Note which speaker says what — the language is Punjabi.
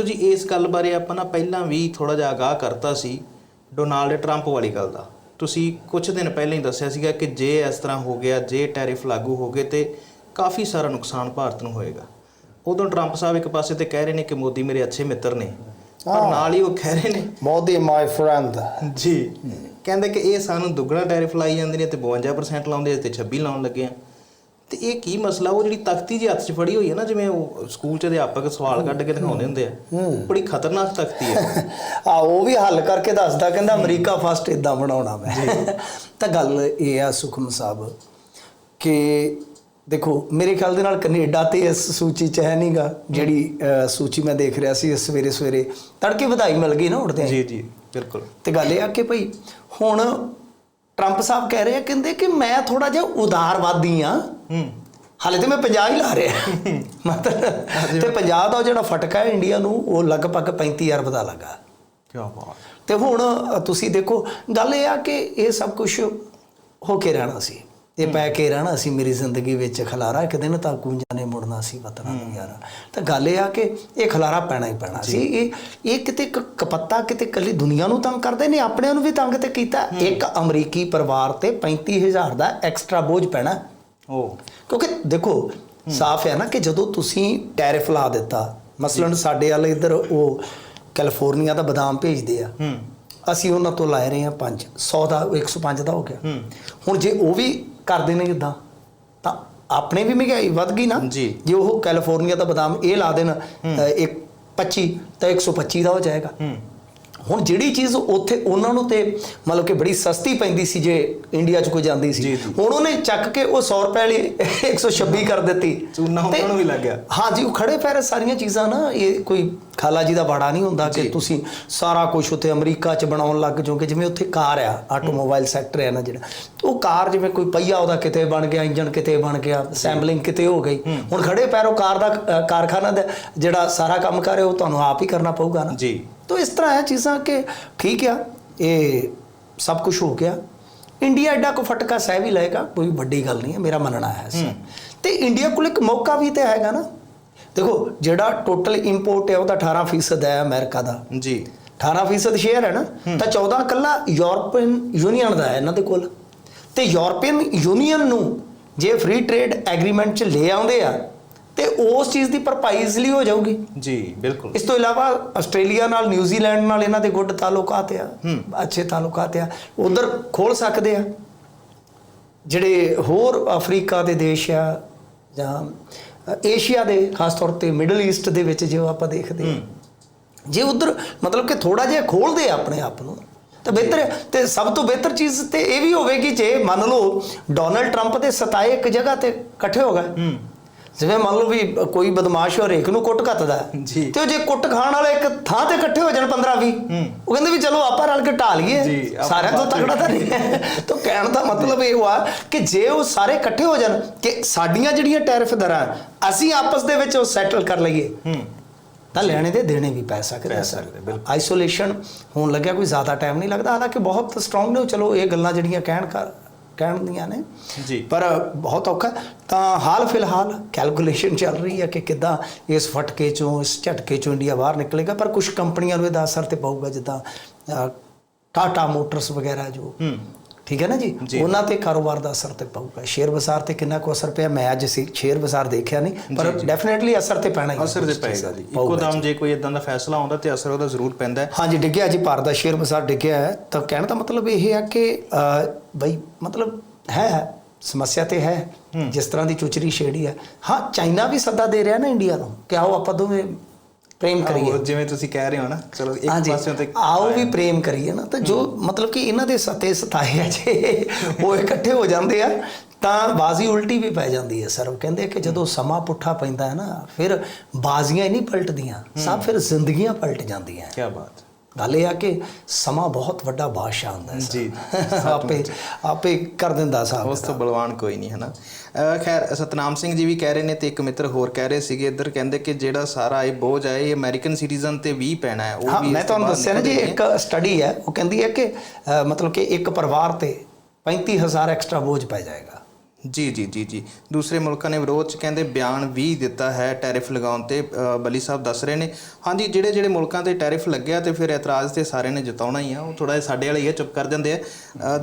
Speaker 1: ਬਿੱਟੂ ਜੀ ਇਸ ਗੱਲ ਬਾਰੇ ਆਪਾਂ ਨਾ ਪਹਿਲਾਂ ਵੀ ਥੋੜਾ ਜਿਹਾ ਆਗਾਹ ਕਰਤਾ ਸੀ ਡੋਨਾਲਡ ਟਰੰਪ ਵਾਲੀ ਗੱਲ ਦਾ। ਤੁਸੀਂ ਕੁਝ ਦਿਨ ਪਹਿਲਾਂ ਹੀ ਦੱਸਿਆ ਸੀਗਾ ਕਿ ਜੇ ਇਸ ਤਰ੍ਹਾਂ ਹੋ ਗਿਆ ਜੇ ਟੈਰਿਫ ਲਾਗੂ ਹੋ ਗਏ ਤੇ ਕਾਫੀ ਸਾਰਾ ਨੁਕਸਾਨ ਭਾਰਤ ਨੂੰ ਹੋਏਗਾ। ਉਦੋਂ ਟਰੰਪ ਸਾਹਿਬ ਇੱਕ ਪਾਸੇ ਤੇ ਕਹਿ ਰਹੇ ਨੇ ਕਿ ਮੋਦੀ ਮੇਰੇ ਅੱਛੇ ਮਿੱਤਰ ਨੇ ਪਰ ਨਾਲ ਹੀ ਉਹ ਕਹਿ ਰਹੇ ਨੇ
Speaker 2: ਮੋਦੀ ਮਾਈ ਫਰੈਂਡ।
Speaker 1: ਜੀ। ਕਹਿੰਦੇ ਕਿ ਇਹ ਸਾਨੂੰ ਦੁੱਗਣਾ ਟੈਰਿਫ ਲਾਈ ਜਾਂਦੇ ਨੇ ਤੇ 52% ਲਾਉਂਦੇ ਤੇ 26 ਲਾਉਣ ਲੱਗੇ ਆ। ਤੇ ਇਹ ਕੀ ਮਸਲਾ? ਉਹ ਜਿਹੜੀ ਤਖਤੀ ਜੀ ਹੱਥ 'ਚ ਫੜੀ ਹੋਈ ਹੈ ਨਾ ਜਿਵੇਂ ਉਹ ਸਕੂਲ 'ਚ ਅਧਿਆਪਕ ਸਵਾਲ ਕੱਢ ਕੇ ਦਿਖਾਉਂਦੇ ਹੁੰਦੇ ਆ। ਬੜੀ ਖਤਰਨਾਕ ਤਖਤੀ ਹੈ।
Speaker 2: ਆ ਉਹ ਵੀ ਹੱਲ ਕਰਕੇ ਦੱਸਦਾ ਕਹਿੰਦਾ ਅਮਰੀਕਾ ਫਸਟ ਇਦਾਂ ਬਣਾਉਣਾ ਮੈਂ। ਤਾਂ ਗੱਲ ਇਹ ਆ ਸੁਖਮ ਸਾਹਿਬ ਕਿ ਦੇਖੋ ਮੇਰੇ ਖਿਆਲ ਦੇ ਨਾਲ ਕੈਨੇਡਾ ਤੇ ਇਸ ਸੂਚੀ ਚ ਹੈ ਨਹੀਂਗਾ ਜਿਹੜੀ ਸੂਚੀ ਮੈਂ ਦੇਖ ਰਿਹਾ ਸੀ ਇਸ ਸਵੇਰੇ ਸਵੇਰੇ ਤੜਕੇ ਵਧਾਈ ਮਿਲ ਗਈ ਨਾ ਉੱਠਦੇ
Speaker 1: ਜੀ ਜੀ ਬਿਲਕੁਲ।
Speaker 2: ਤੇ ਗੱਲ ਇਹ ਆ ਕਿ ਭਈ ਹੁਣ ਟਰੰਪ ਸਾਹਿਬ ਕਹਿ ਰਹੇ ਆ ਕਹਿੰਦੇ ਕਿ ਮੈਂ ਥੋੜਾ ਜਿਹਾ ਉਦਾਰਵਾਦੀ ਆ
Speaker 1: ਹੂੰ
Speaker 2: ਹਾਲੇ ਤੇ ਮੈਂ 50 ਹੀ ਲਾ ਰਿਹਾ ਮਤਲਬ ਤੇ 50 ਦਾ ਜਿਹੜਾ ਫਟਕਾ ਹੈ ਇੰਡੀਆ ਨੂੰ ਉਹ ਲਗਭਗ 35 ਅਰਬ ਦਾ ਲੱਗਾ
Speaker 1: ਕੀ ਬਾਤ
Speaker 2: ਤੇ ਹੁਣ ਤੁਸੀਂ ਦੇਖੋ ਗੱਲ ਇਹ ਆ ਕਿ ਇਹ ਸਭ ਕੁਝ ਹੋ ਕੇ ਰਹਿਣਾ ਸੀ ਇਹ ਪੈ ਕੇ ਰਹਿਣਾ ਸੀ ਮੇਰੀ ਜ਼ਿੰਦਗੀ ਵਿੱਚ। ਖਲਾਰਾ ਇੱਕ ਦਿਨ ਤਾਂ ਕੂੰਜਾਂ ਨੇ ਮੁੜਨਾ ਸੀ ਵਤਨਾਂ ਨੂੰ ਯਾਰਾ। ਤਾਂ ਗੱਲ ਇਹ ਆ ਕਿ ਇਹ ਖਲਾਰਾ ਪੈਣਾ ਹੀ ਪੈਣਾ ਸੀ। ਇਹ ਇਹ ਕਿਤੇ ਕਪੱਤਾ ਕਿਤੇ ਕੱਲੀ ਦੁਨੀਆ ਨੂੰ ਤੰਗ ਕਰਦੇ ਨੇ? ਆਪਣਿਆਂ ਨੂੰ ਵੀ ਤੰਗ ਤੇ ਕੀਤਾ। ਇੱਕ ਅਮਰੀਕੀ ਪਰਿਵਾਰ ਤੇ 35000 ਦਾ ਐਕਸਟਰਾ ਬੋਝ ਪੈਣਾ।
Speaker 1: ਉਹ
Speaker 2: ਕਿਉਂਕਿ ਦੇਖੋ ਸਾਫ਼ ਹੈ ਨਾ ਕਿ ਜਦੋਂ ਤੁਸੀਂ ਟੈਰਿਫ ਲਾ ਦਿੱਤਾ ਮਸਲਨ ਸਾਡੇ ਵਾਲੇ ਇੱਧਰ ਉਹ ਕੈਲੀਫੋਰਨੀਆ ਦਾ ਬਦਾਮ ਭੇਜਦੇ ਆ।
Speaker 1: ਹੂੰ।
Speaker 2: ਅਸੀਂ ਉਹਨਾਂ ਤੋਂ ਲਾਏ ਰਹੇ ਆ 5 100 ਦਾ 105 ਦਾ ਹੋ ਗਿਆ।
Speaker 1: ਹੂੰ।
Speaker 2: ਹੁਣ ਜੇ ਉਹ ਵੀ ਕਰਦੇ ਨੇ ਇਦਾਂ ਤਾਂ ਆਪਣੇ ਵੀ ਮਹਿੰਗਾਈ ਵੱਧ ਗਈ ਨਾ
Speaker 1: ਜੀ।
Speaker 2: ਜੇ ਉਹ ਕੈਲੀਫੋਰਨੀਆ ਦਾ ਬਦਾਮ ਇਹ ਲਾ ਦੇਣ ਇੱਕ 25 ਤਾਂ 125 ਦਾ ਹੋ ਜਾਏਗਾ। ਹੁਣ ਜਿਹੜੀ ਚੀਜ਼ ਉੱਥੇ ਉਹਨਾਂ ਨੂੰ ਤੇ ਮਤਲਬ ਕਿ ਬੜੀ ਸਸਤੀ ਪੈਂਦੀ ਸੀ ਜੇ ਇੰਡੀਆ 'ਚ ਕੋਈ ਜਾਂਦੀ ਸੀ। ਹੁਣ ਉਹਨੇ ਚੱਕ ਕੇ ਉਹ 100 ਰੁਪਏ ਵਾਲੀ 126 ਕਰ ਦਿੱਤੀ।
Speaker 1: ਚੂਨਾ ਉਹਨਾਂ ਨੂੰ ਵੀ ਲੱਗ ਗਿਆ।
Speaker 2: ਹਾਂ ਜੀ ਉਹ ਖੜੇ ਪੈਰ ਸਾਰੀਆਂ ਚੀਜ਼ਾਂ ਨਾ ਇਹ ਕੋਈ ਖਾਲਾ ਜੀ ਦਾ ਬਾੜਾ ਨਹੀਂ ਹੁੰਦਾ ਕਿ। ਤੁਸੀਂ ਸਾਰਾ ਕੁਝ ਉੱਥੇ ਅਮਰੀਕਾ 'ਚ ਬਣਾਉਣ ਲੱਗ ਜਾਓਗੇ ਜਿਵੇਂ ਉੱਥੇ ਕਾਰ ਆ ਆਟੋਮੋਬਾਈਲ ਸੈਕਟਰ ਹੈ ਨਾ ਜਿਹੜਾ ਉਹ ਕਾਰ ਜਿਵੇਂ ਕੋਈ ਪਹੀਆ ਉਹਦਾ ਕਿਤੇ ਬਣ ਗਿਆ ਇੰਜਨ ਕਿਤੇ ਬਣ ਗਿਆ ਅਸੈਂਬਲਿੰਗ ਕਿਤੇ ਹੋ ਗਈ ਹੁਣ ਖੜੇ ਪੈਰੋਂ ਕਾਰ ਦਾ ਕਾਰਖਾਨਾ ਦਾ ਜਿਹੜਾ ਸਾਰਾ ਕੰਮ ਕਰ ਰਿਹਾ ਉਹ ਤੁਹਾਨੂੰ ਆਪ ਹੀ ਕਰਨਾ ਪਊਗਾ ਨਾ।
Speaker 1: ਜੀ।
Speaker 2: ਤੋ ਇਸ ਤਰ੍ਹਾਂ ਹੈ ਚੀਜ਼ਾਂ ਕਿ ਠੀਕ ਆ ਇਹ ਸਭ ਕੁਝ ਹੋ ਗਿਆ। ਇੰਡੀਆ ਐਡਾ ਕੋ ਫਟਕਾ ਸਹਿ ਵੀ ਲਏਗਾ ਕੋਈ ਵੱਡੀ ਗੱਲ ਨਹੀਂ ਹੈ ਮੇਰਾ ਮੰਨਣਾ ਹੈ ਐਸਾ ਤੇ ਇੰਡੀਆ ਕੋਲ ਇੱਕ ਮੌਕਾ ਵੀ ਤੇ ਹੈਗਾ ਨਾ। ਦੇਖੋ ਜਿਹੜਾ ਟੋਟਲ ਇੰਪੋਰਟ ਹੈ ਉਹਦਾ 18% ਹੈ ਅਮਰੀਕਾ ਦਾ।
Speaker 1: ਜੀ।
Speaker 2: 18% ਸ਼ੇਅਰ ਹੈ ਨਾ ਤਾਂ 14 ਕੱਲਾ ਯੂਰਪੀਅਨ ਯੂਨੀਅਨ ਦਾ ਹੈ ਇਹਨਾਂ ਦੇ ਕੋਲ। ਤੇ ਯੂਰਪੀਅਨ ਯੂਨੀਅਨ ਨੂੰ ਜੇ ਫ੍ਰੀ ਟ੍ਰੇਡ ਐਗਰੀਮੈਂਟ 'ਚ ਲੈ ਆਉਂਦੇ ਆ ਤੇ ਉਸ ਚੀਜ਼ ਦੀ ਭਰਪਾਈ ਇਜ਼ਲੀ ਹੋ ਜਾਊਗੀ।
Speaker 1: ਜੀ ਬਿਲਕੁਲ।
Speaker 2: ਇਸ ਤੋਂ ਇਲਾਵਾ ਆਸਟ੍ਰੇਲੀਆ ਨਾਲ ਨਿਊਜ਼ੀਲੈਂਡ ਨਾਲ ਇਹਨਾਂ ਦੇ ਗੁੱਡ ਤਾਲੁਕਾਤ ਆ ਅੱਛੇ ਤਾਲੁਕਾਤ ਆ ਉਧਰ ਖੋਲ ਸਕਦੇ ਆ। ਜਿਹੜੇ ਹੋਰ ਅਫਰੀਕਾ ਦੇ ਦੇਸ਼ ਆ ਜਾਂ ਏਸ਼ੀਆ ਦੇ ਖਾਸ ਤੌਰ ਤੇ ਮਿਡਲ ਈਸਟ ਦੇ ਵਿੱਚ ਜੋ ਆਪਾਂ ਦੇਖਦੇ ਆ। ਜੇ ਉਧਰ ਮਤਲਬ ਕਿ ਥੋੜਾ ਜਿਹਾ ਖੋਲਦੇ ਆ ਆਪਣੇ ਆਪ ਨੂੰ ਤਾਂ ਬਿਹਤਰ ਤੇ ਸਭ ਤੋਂ ਬਿਹਤਰ ਚੀਜ਼ ਤੇ ਇਹ ਵੀ ਹੋਵੇਗੀ ਜੇ ਮੰਨ ਲਓ ਡੋਨਲਡ ਟਰੰਪ ਦੇ ਸਤਾਏ ਇੱਕ ਜਗ੍ਹਾ ਤੇ ਇਕੱਠੇ ਹੋ ਗਏ।
Speaker 1: ਹੂੰ।
Speaker 2: ਜਿਵੇਂ ਮੰਨ ਲਓ ਵੀ ਕੋਈ ਬਦਮਾਸ਼ ਹੋ ਰੇਖ ਨੂੰ ਕੁੱਟ ਕੱਤਦਾ।
Speaker 1: ਜੀ।
Speaker 2: ਤੇ ਉਹ ਜੇ ਕੁੱਟ ਖਾਣ ਵਾਲੇ ਇੱਕ ਥਾਂ ਤੇ ਇਕੱਠੇ ਹੋ ਜਾਣ 15 20 ਉਹ ਕਹਿੰਦੇ ਵੀ ਚਲੋ ਆਪਾਂ ਰਲ ਕੇ ਢਾ ਲਈਏ। ਸਾਰਿਆਂ ਤੋਂ ਤਕੜਾ ਤਾਂ ਨਹੀਂ ਹੈ। ਤਾਂ ਕਹਿਣ ਦਾ ਮਤਲਬ ਇਹ ਹੋਆ ਕਿ ਜੇ ਉਹ ਸਾਰੇ ਇਕੱਠੇ ਹੋ ਜਾਣ ਕਿ ਸਾਡੀਆਂ ਜਿਹੜੀਆਂ ਟੈਰਿਫ ਦਰਾਂ ਅਸੀਂ ਆਪਸ ਦੇ ਵਿੱਚ ਉਹ ਸੈਟਲ ਕਰ ਲਈਏ। ਤਾਂ ਲੈਣੇ ਤੇ ਦੇਣੇ ਵੀ ਪੈ ਸਕਦੇ ਆ। ਸਰ। ਆਈਸੋਲੇਸ਼ਨ ਹੋਣ ਲੱਗਿਆ ਕੋਈ ਜ਼ਿਆਦਾ ਟਾਈਮ ਨਹੀਂ ਲੱਗਦਾ। ਹਾਲਾਂਕਿ ਬਹੁਤ ਸਟਰੋਂਗ ਨੇ ਚਲੋ ਇਹ ਗੱਲਾਂ ਜਿਹੜੀਆਂ ਕਹਿਣ ਕਰ ਕਹਿਣ ਦੀਆਂ ਨੇ।
Speaker 1: ਜੀ।
Speaker 2: ਪਰ ਬਹੁਤ ਔਖਾ। ਤਾਂ ਹਾਲ ਫਿਲਹਾਲ ਕੈਲਕੂਲੇਸ਼ਨ ਚੱਲ ਰਹੀ ਹੈ ਕਿ ਕਿੱਦਾਂ ਇਸ ਫਟਕੇ ਚੋਂ ਇਸ ਝਟਕੇ ਚੋਂ ਇੰਡੀਆ ਬਾਹਰ ਨਿਕਲੇਗਾ। ਪਰ ਕੁਝ ਕੰਪਨੀਆਂ ਨੂੰ ਇਹਦਾ ਅਸਰ ਤੇ ਪਊਗਾ ਜਿੱਦਾਂ ਟਾਟਾ ਮੋਟਰਸ ਵਗੈਰਾ ਜੋ
Speaker 1: ਹੂੰ।
Speaker 2: ਠੀਕ ਹੈ ਨਾ ਜੀ। ਉਹਨਾਂ ਤੇ ਕਾਰੋਬਾਰ ਦਾ ਅਸਰ ਤੇ ਪਊਗਾ। ਸ਼ੇਅਰ ਬਾਜ਼ਾਰ ਤੇ ਕਿੰਨਾ ਕੁ ਅਸਰ ਪਿਆ? ਮੈਂ ਅੱਜ ਸੀ ਸ਼ੇਅਰ ਬਾਜ਼ਾਰ ਦੇਖਿਆ ਨਹੀਂ ਪਰ ਡੈਫੀਨਿਟਲੀ ਅਸਰ ਤੇ ਪੈਣਾ ਹੀ
Speaker 1: ਅਸਰ ਤੇ ਪਏਗਾ ਜੀ। ਇੱਕੋ ਦਮ ਜੇ ਕੋਈ ਇਦਾਂ ਦਾ ਫੈਸਲਾ ਆਉਂਦਾ ਤੇ ਅਸਰ ਉਹਦਾ ਜ਼ਰੂਰ ਪੈਂਦਾ ਹੈ।
Speaker 2: ਹਾਂਜੀ ਡਿੱਗਿਆ ਜੀ ਭਾਰਤ ਦਾ ਸ਼ੇਅਰ ਬਾਜ਼ਾਰ ਡਿੱਗਿਆ ਹੈ। ਤਾਂ ਕਹਿਣ ਦਾ ਮਤਲਬ ਇਹ ਹੈ ਕਿ ਬਈ ਮਤਲਬ ਹੈ ਹੈ। ਸਮੱਸਿਆ ਤੇ ਹੈ। ਜਿਸ ਤਰ੍ਹਾਂ ਦੀ ਚੁਚਰੀ ਛੇੜੀ ਹੈ। ਹਾਂ ਚਾਈਨਾ ਵੀ ਸੱਦਾ ਦੇ ਰਿਹਾ ਨਾ ਇੰਡੀਆ ਨੂੰ ਕਿ ਆਓ ਆਪਾਂ ਦੋਵੇਂ ਪ੍ਰੇਮ ਕਰੀਏ।
Speaker 1: ਜਿਵੇਂ ਤੁਸੀਂ ਕਹਿ ਰਹੇ ਹੋ ਨਾ ਚਲੋ ਇੱਕ ਪਾਸਿਓਂ ਤੇ
Speaker 2: ਆਓ ਵੀ ਪ੍ਰੇਮ ਕਰੀਏ ਨਾ ਤਾਂ ਜੋ ਮਤਲਬ ਕਿ ਇਹਨਾਂ ਦੇ ਸਤੇ ਸਤਾਏ ਆ ਜੇ ਉਹ ਇਕੱਠੇ ਹੋ ਜਾਂਦੇ ਆ ਤਾਂ ਬਾਜ਼ੀ ਉਲਟੀ ਵੀ ਪੈ ਜਾਂਦੀ ਹੈ ਸਰ। ਉਹ ਕਹਿੰਦੇ ਕਿ ਜਦੋਂ ਸਮਾਂ ਪੁੱਠਾ ਪੈਂਦਾ ਹੈ ਨਾ ਫਿਰ ਬਾਜ਼ੀਆਂ ਹੀ ਨਹੀਂ ਪਲਟਦੀਆਂ ਸਭ ਫਿਰ ਜ਼ਿੰਦਗੀਆਂ ਪਲਟ ਜਾਂਦੀਆਂ।
Speaker 1: ਕੀ ਬਾਤ
Speaker 2: ਗੱਲ ਇਹ ਆ ਕਿ ਸਮਾਂ ਬਹੁਤ ਵੱਡਾ ਬਾਦਸ਼ਾਹ ਹੁੰਦਾ ਹੈ।
Speaker 1: ਜੀ,
Speaker 2: ਆਪੇ ਆਪੇ ਕਰ ਦਿੰਦਾ ਸਾਹਿਬ
Speaker 1: ਉਸ ਤੋਂ ਬਲਵਾਨ ਕੋਈ ਨਹੀਂ ਹੈ ਨਾ ਖੈਰ ਸਤਨਾਮ ਸਿੰਘ ਜੀ ਵੀ ਕਹਿ ਰਹੇ ਨੇ ਤੇ ਇੱਕ ਮਿੱਤਰ ਹੋਰ ਕਹਿ ਰਹੇ ਸੀਗੇ ਇੱਧਰ ਕਹਿੰਦੇ ਕਿ ਜਿਹੜਾ ਸਾਰਾ ਇਹ ਬੋਝ ਹੈ ਇਹ ਅਮਰੀਕਨ ਸਿਟੀਜ਼ਨ ਤੇ ਵੀ ਪੈਣਾ ਹੈ ਉਹ ਵੀ
Speaker 2: ਮੈਂ ਤੁਹਾਨੂੰ ਦੱਸਿਆ ਨਾ ਜੀ ਇੱਕ ਸਟੱਡੀ ਹੈ ਉਹ ਕਹਿੰਦੀ ਹੈ ਕਿ ਮਤਲਬ ਕਿ ਇੱਕ ਪਰਿਵਾਰ ਤੇ 35000 ਐਕਸਟਰਾ ਬੋਝ ਪੈ ਜਾਏਗਾ।
Speaker 1: ਜੀ ਜੀ ਜੀ ਜੀ। ਦੂਸਰੇ ਮੁਲਕਾਂ ਨੇ ਵਿਰੋਧ ਚ ਕਹਿੰਦੇ ਬਿਆਨ ਵੀ ਦਿੱਤਾ ਹੈ ਟੈਰਿਫ ਲਗਾਉਣ ਤੇ ਅ, ਬਲੀ ਸਾਹਿਬ ਦੱਸ ਰਹੇ ਨੇ। ਹਾਂਜੀ ਜਿਹੜੇ ਜਿਹੜੇ ਮੁਲਕਾਂ ਤੇ ਟੈਰਿਫ ਲੱਗਿਆ ਤੇ ਫਿਰ ਇਤਰਾਜ਼ ਤੇ ਸਾਰੇ ਨੇ ਜਤਾਉਣਾ ਹੀ ਆ ਉਹ ਥੋੜਾ ਜਿਹਾ ਸਾਡੇ ਵਾਲੇ ਇਹ ਚੁੱਪ ਕਰ ਜਾਂਦੇ ਆ। ਅ,